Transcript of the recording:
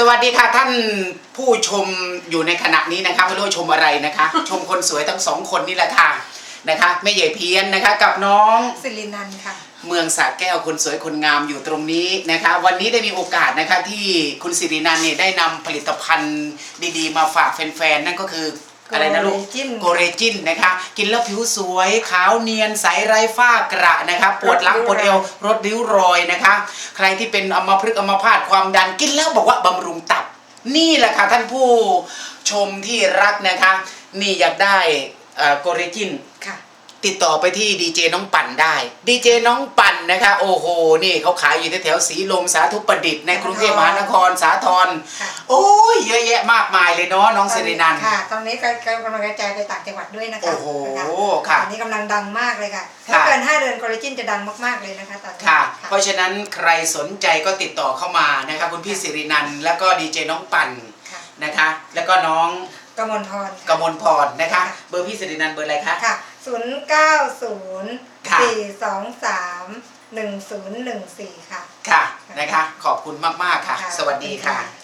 สวัสดีค่ะท่านผู้ชมอยู่ในขณะนี้นะคะไม่รู้ว่าชมอะไรนะคะ ชมคนสวยทั้งสองคนนี่แหละค่ะนะคะแม่ใหญ่เพี้ยนนะคะ กับน้องสิรินันท์ค่ะ เมืองสระแก้วคนสวยคนงามอยู่ตรงนี้นะคะ วันนี้ได้มีโอกาสนะคะที่คุณสิรินันท์เนี่ยได้นำผลิตภัณฑ์ดีๆ มาฝากแฟนๆนั่นก็คือ อะไรนะลูก Gorejin โกเรจินนะคะ กินแล้วผิวสวยขาวเนียนใสไร้ฝ้ากระนะคะปวดหลังปวดเอวลดริ้วรอยนะคะ ใครที่เป็นอัมพฤกษ์อัมพาตความดันกินแล้วบอกว่าบำรุงตับ นี่แหละค่ะท่านผู้ชมที่รักนะคะ นี่อยากได้โกเรจินค่ะ ติดต่อไปที่ดีเจน้องปั่นได้ดีเจน้องปั่นนะคะโอ้โหนี่เขาขายอยู่แถวๆสีลมสาธุประดิษฐ์ในกรุงเทพมหานครสาทรค่ะ โอ้ยเยอะแยะมากมายเลยเนาะน้องสิรินันท์ค่ะ ตอนนี้ก็กำลังกระจายไปต่างจังหวัดด้วยนะคะโอ้โหนค่ะ ตอนนี้กำลังดังมากเลยค่ะค่ะถ้าเกิน5เดือนคอลลาเจนจะดังมากๆเลยนะคะตอนนี้ ค่ะ เพราะฉะนั้นใครสนใจก็ติดต่อเข้ามานะคะคุณพี่สิรินันท์แล้วก็ดีเจน้องปั่นค่ะ นะคะ แล้วก็น้องกมลพรกมลพรนะคะ เบอร์พี่สิรินันท์เบอร์อะไรคะ ค่ะ0 9 0ค่ะ4 2 3 1 0 1 4ค่ะ ค่ะนะคะ ขอบคุณมาก ๆ ค่ะ สวัสดีค่ะสวัสดีค่ะ